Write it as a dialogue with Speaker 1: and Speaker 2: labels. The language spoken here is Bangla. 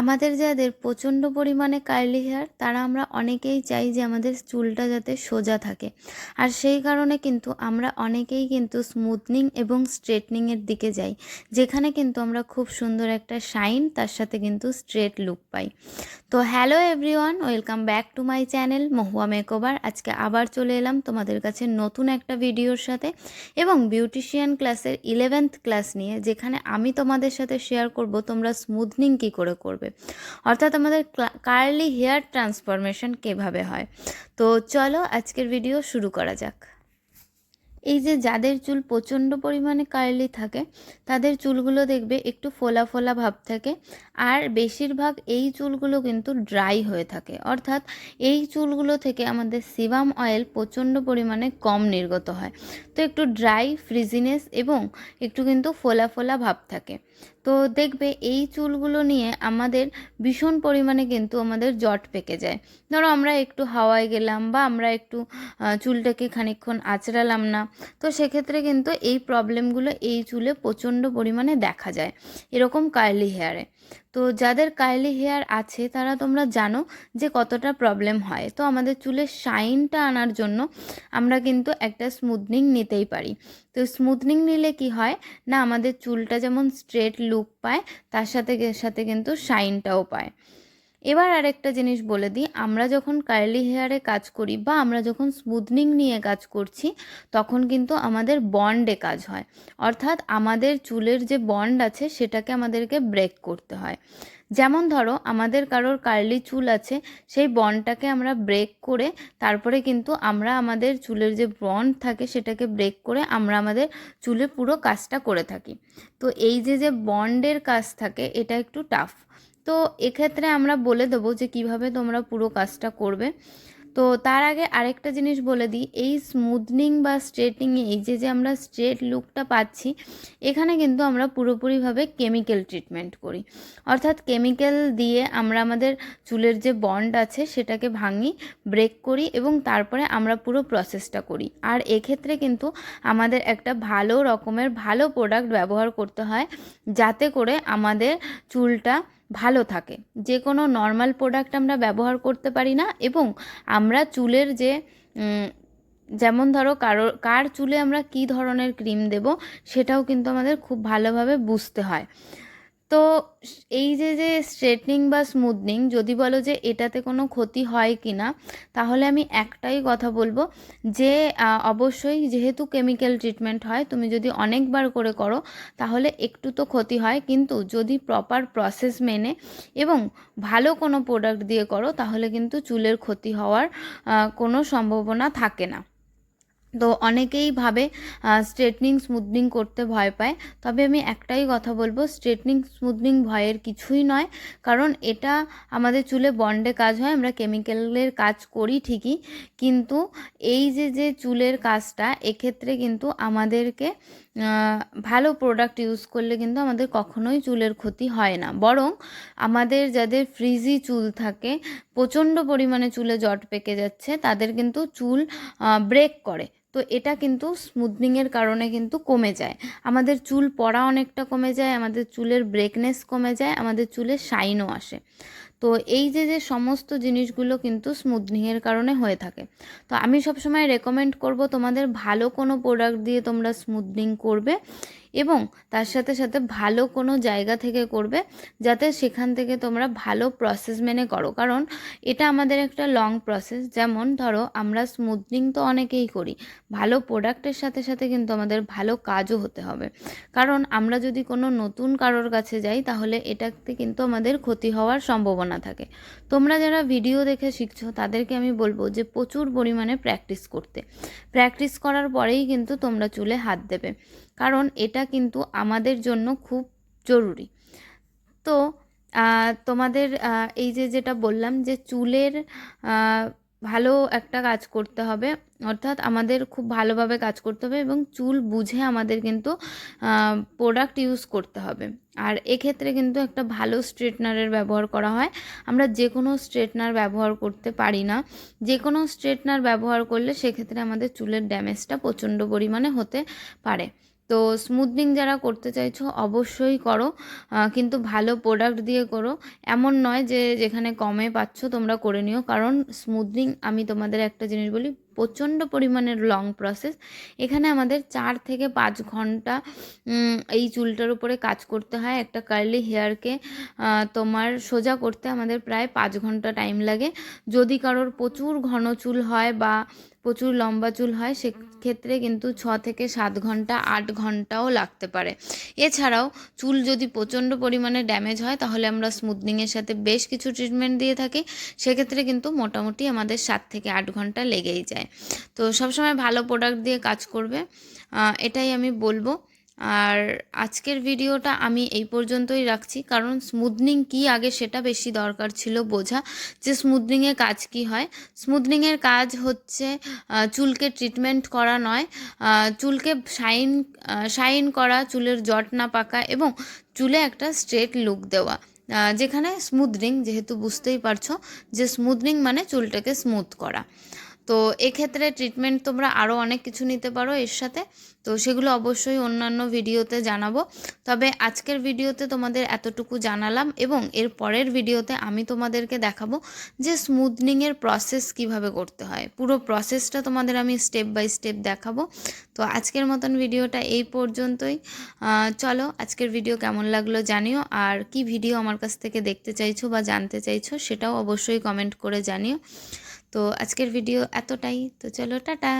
Speaker 1: আমাদের যাদের প্রচণ্ড পরিমাণে কার্লি হেয়ার, তারা আমরা অনেকেই চাই যে আমাদের চুলটা যাতে সোজা থাকে। আর সেই কারণে কিন্তু আমরা অনেকেই কিন্তু স্মুথনিং এবং স্ট্রেটনিংয়ের দিকে যাই, যেখানে কিন্তু আমরা খুব সুন্দর একটা শাইন, তার সাথে কিন্তু স্ট্রেট লুক পাই। তো hello everyone, welcome back to my channel Mohua makeover. আজকে আবার চলে এলাম তোমাদের কাছে নতুন একটা ভিডিওর সাথে এবং বিউটিশিয়ান ক্লাসের ইলেভেন্থ ক্লাস নিয়ে, যেখানে আমি তোমাদের সাথে শেয়ার করব তোমরা স্মুথনিং কী করে করবে। অর্থাৎ আমাদের কার্লি হেয়ার ট্রান্সফরমেশন কীভাবে হয়? তো চলো আজকের ভিডিও শুরু করা যাক। এই যে যাদের চুল প্রচণ্ড পরিমাণে কার্লি থাকে, তাদের চুলগুলো দেখবে একটু ফোলা ফোলা ভাব থাকে আর বেশিরভাগ এই চুলগুলো কিন্তু ড্রাই হয়ে থাকে। অর্থাৎ এই চুলগুলো থেকে আমাদের সিবাম অয়েল প্রচণ্ড পরিমাণে কম নির্গত হয়। তো একটু ড্রাই ফ্রিজিনেস এবং একটু কিন্তু ফোলা ফোলা ভাব থাকে। তো দেখবে এই চুলগুলো নিয়ে আমাদের ভীষণ পরিমাণে কিন্তু আমাদের জট পেকে যায়। ধরো আমরা একটু হাওয়ায় গেলাম বা আমরা একটু চুলটাকে খানিক্ষণ আঁচড়ালাম না, তো সেক্ষেত্রে কিন্তু এই প্রবলেমগুলো এই চুলে প্রচণ্ড পরিমাণে দেখা যায়। এরকম কার্লি হেয়ারে তো যাদের কার্লি হেয়ার আছে, তারা তোমরা জানো যে কতটা প্রবলেম হয়। তো আমাদের চুলের শাইনটা আনার জন্য আমরা কিন্তু একটা স্মুথনিং নিতেই পারি। তো স্মুথনিং নিলে কি হয়? না, আমাদের চুলটা যেমন স্ট্রেট লুক পায়, তার সাথে সাথে কিন্তু শাইনটাও পায়। এবার আরেকটা জিনিস বলে দিই, আমরা যখন কার্লি হেয়ারে কাজ করি বা আমরা যখন স্মুথনিং নিয়ে কাজ করছি, তখন কিন্তু আমাদের বন্ডে কাজ হয়। অর্থাৎ আমাদের চুলের যে বন্ড আছে, সেটাকে আমাদেরকে ব্রেক করতে হয়। যেমন ধরো, আমাদের কারোর কার্লি চুল আছে, সেই বন্ডটাকে আমরা ব্রেক করে, তারপরে কিন্তু আমরা আমাদের চুলের যে বন্ড থাকে, সেটাকে ব্রেক করে আমরা আমাদের চুলে পুরো কাজটা করে থাকি। তো এই যে যে বন্ডের কাজ থাকে, এটা একটু টাফ তো এক্ষেত্রে আমরা বলে দেবো যে কীভাবে তোমরা পুরো কাজটা করবে। তো তার আগে আরেকটা জিনিস বলে দিই, এই স্মুথনিং বা স্ট্রেটনিংয়ে এই যে যে আমরা স্ট্রেট লুকটা পাচ্ছি, এখানে কিন্তু আমরা পুরোপুরিভাবে কেমিক্যাল ট্রিটমেন্ট করি। অর্থাৎ কেমিক্যাল দিয়ে আমরা আমাদের চুলের যে বন্ড আছে, সেটাকে ভাঙি ব্রেক করি এবং তারপরে আমরা পুরো প্রসেসটা করি। আর এক্ষেত্রে কিন্তু আমাদের একটা ভালো রকমের ভালো প্রোডাক্ট ব্যবহার করতে হয়, যাতে করে আমাদের চুলটা ভালো থাকে। যে কোনো নর্মাল প্রোডাক্ট আমরা ব্যবহার করতে পারি না এবং আমরা চুলের যে যেমন ধরো কারও, কার চুলে আমরা কি ধরনের ক্রিম দেব সেটাও কিন্তু আমাদের খুব ভালোভাবে বুঝতে হয়। তো এই যে যে স্ট্রেটনিং বা স্মুথনিং যদি বলো যে এটাতে কোনো ক্ষতি হয় কি না, তাহলে আমি একটাই কথা বলব যে অবশ্যই যেহেতু কেমিক্যাল ট্রিটমেন্ট হয়, তুমি যদি অনেকবার করে করো, তাহলে একটু তো ক্ষতি হয়। কিন্তু যদি প্রপার প্রসেস মেনে এবং ভালো কোনো প্রোডাক্ট দিয়ে করো, তাহলে কিন্তু চুলের ক্ষতি হওয়ার কোনো সম্ভাবনা থাকে না। তো অনেকেই ভাবে স্ট্রেটনিং স্মুথনিং করতে ভয় পায়। তবে আমি একটাই কথা বলব স্ট্রেটনিং স্মুথনিং ভয়ের কিছুই নয়। কারণ এটা আমাদের চুলে বন্ডে কাজ হয়, আমরা কেমিক্যালের কাজ করি ঠিকই। কিন্তু এই যে যে চুলের কাজটা, এক্ষেত্রে কিন্তু আমাদেরকে ভালো প্রোডাক্ট ইউজ করলে কিন্তু আমাদের কখনোই চুলের ক্ষতি হয় না। বরং আমাদের যাদের ফ্রিজি চুল থাকে, প্রচণ্ড পরিমাণে চুলে জট পেকে যাচ্ছে, তাদের কিন্তু চুল ব্রেক করে। তো এটা কিন্তু স্মুথনিংয়ের কারণে কিন্তু কমে যায়। আমাদের চুল পড়া অনেকটা কমে যায়, আমাদের চুলের ব্রেকনেস কমে যায়, আমাদের চুলের শাইনও আসে। তো এই যে যে সমস্ত জিনিসগুলো কিন্তু স্মুথনিংয়ের কারণে হয়ে থাকে। তো আমি সবসময় রেকমেন্ড করব তোমাদের ভালো কোনো প্রোডাক্ট দিয়ে তোমরা স্মুথনিং করবে। এবং তার সাথে সাথে ভালো কোনো জায়গা থেকে করবে যাতে সেখান থেকে তোমরা ভালো প্রসেস মেনে করো। কারণ এটা আমাদের একটা লং প্রসেস যেমন ধরো, আমরা স্মুথনিং তো অনেকেই করি। ভালো প্রোডাক্টের সাথে সাথে কিন্তু আমাদের ভালো কাজও হতে হবে। কারণ আমরা যদি কোনো নতুন কারোর কাছে যাই, তাহলে এটাতে কিন্তু আমাদের ক্ষতি হওয়ার সম্ভাবনা থাকে। তোমরা যারা ভিডিও দেখে শিখছো, তাদেরকে আমি বলব যে প্রচুর পরিমাণে প্র্যাকটিস করতে। প্র্যাকটিস করার পরেই কিন্তু তোমরা চুলে হাত দেবে। কারণ এটা কিন্তু আমাদের জন্য খুব জরুরি। তো তোমাদের এই যে যেটা বললাম যে চুলের ভালো একটা কাজ করতে হবে, অর্থাৎ আমাদের খুব ভালোভাবে কাজ করতে হবে এবং চুল বুঝে আমাদের কিন্তু প্রোডাক্ট ইউজ করতে হবে। আর এক্ষেত্রে কিন্তু একটা ভালো স্ট্রেটনারের ব্যবহার করা হয়। আমরা যে কোনো স্ট্রেটনার ব্যবহার করতে পারি না। যে কোনো স্ট্রেটনার ব্যবহার করলে সেক্ষেত্রে আমাদের চুলের ড্যামেজটা প্রচণ্ড পরিমাণে হতে পারে। তো স্মুথনিং যারা করতে চাইছো অবশ্যই করো। কিন্তু ভালো প্রোডাক্ট দিয়ে করো। এমন নয় যে যেখানে কমে পাচ্ছ তোমরা করে নিও। কারণ স্মুথনিং আমি তোমাদের একটা জিনিস বলি, প্রচণ্ড পরিমাণের লং প্রসেস এখানে আমাদের চার থেকে পাঁচ ঘণ্টা এই চুলটার উপরে কাজ করতে হয়। একটা কার্লি হেয়ারকে তোমার সোজা করতে আমাদের প্রায় পাঁচ ঘণ্টা টাইম লাগে। যদি কারোর প্রচুর ঘন চুল হয় বা প্রচুর লম্বা চুল হয় সেক্ষেত্রে কিন্তু ছ থেকে সাত ঘণ্টা, আট ঘন্টাও লাগতে পারে। এছাড়াও চুল যদি প্রচণ্ড পরিমাণে ড্যামেজ হয়, তাহলে আমরা স্মুথনিংয়ের সাথে বেশ কিছু ট্রিটমেন্ট দিয়ে থাকি। সেক্ষেত্রে কিন্তু মোটামুটি আমাদের সাত থেকে আট ঘণ্টা লেগেই যায়। তো সবসময় ভালো প্রোডাক্ট দিয়ে কাজ করবে। এটাই আমি বলব। আর আজকের ভিডিওটা আমি এই পর্যন্তই রাখছি। কারণ স্মুথনিং কি আগে সেটা বেশি দরকার ছিল বোঝা যে স্মুথনিংয়ে কাজ কি হয়। স্মুথনিংয়ের কাজ হচ্ছে চুলকে ট্রিটমেন্ট করা নয় চুলকে শাইন শাইন করা, চুলের জট না পাকা এবং চুলে একটা স্ট্রেট লুক দেওয়া। যেখানে স্মুথনিং যেহেতু বুঝতেই পারছ, যে স্মুথনিং মানে চুলটাকে স্মুথ করা। তো এক্ষেত্রে ট্রিটমেন্ট তোমরা আরও অনেক কিছু নিতে পারো এর সাথে। তো সেগুলো অবশ্যই অন্যান্য ভিডিওতে জানাব। তবে আজকের ভিডিওতে তোমাদের এতটুকু জানালাম এবং এর পরের ভিডিওতে আমি তোমাদেরকে দেখাবো যে স্মুথনিংয়ের প্রসেস কীভাবে করতে হয়। পুরো প্রসেসটা তোমাদের আমি স্টেপ বাই স্টেপ দেখাবো। তো আজকের মতন ভিডিওটা এই পর্যন্তই। চলো আজকের ভিডিও কেমন লাগল জানিও। আর কি ভিডিও আমার কাছ থেকে দেখতে চাইছো বা জানতে চাইছো সেটাও অবশ্যই কমেন্ট করে জানিও। তো আজকের ভিডিও এতটাই। তো চলো টাটা!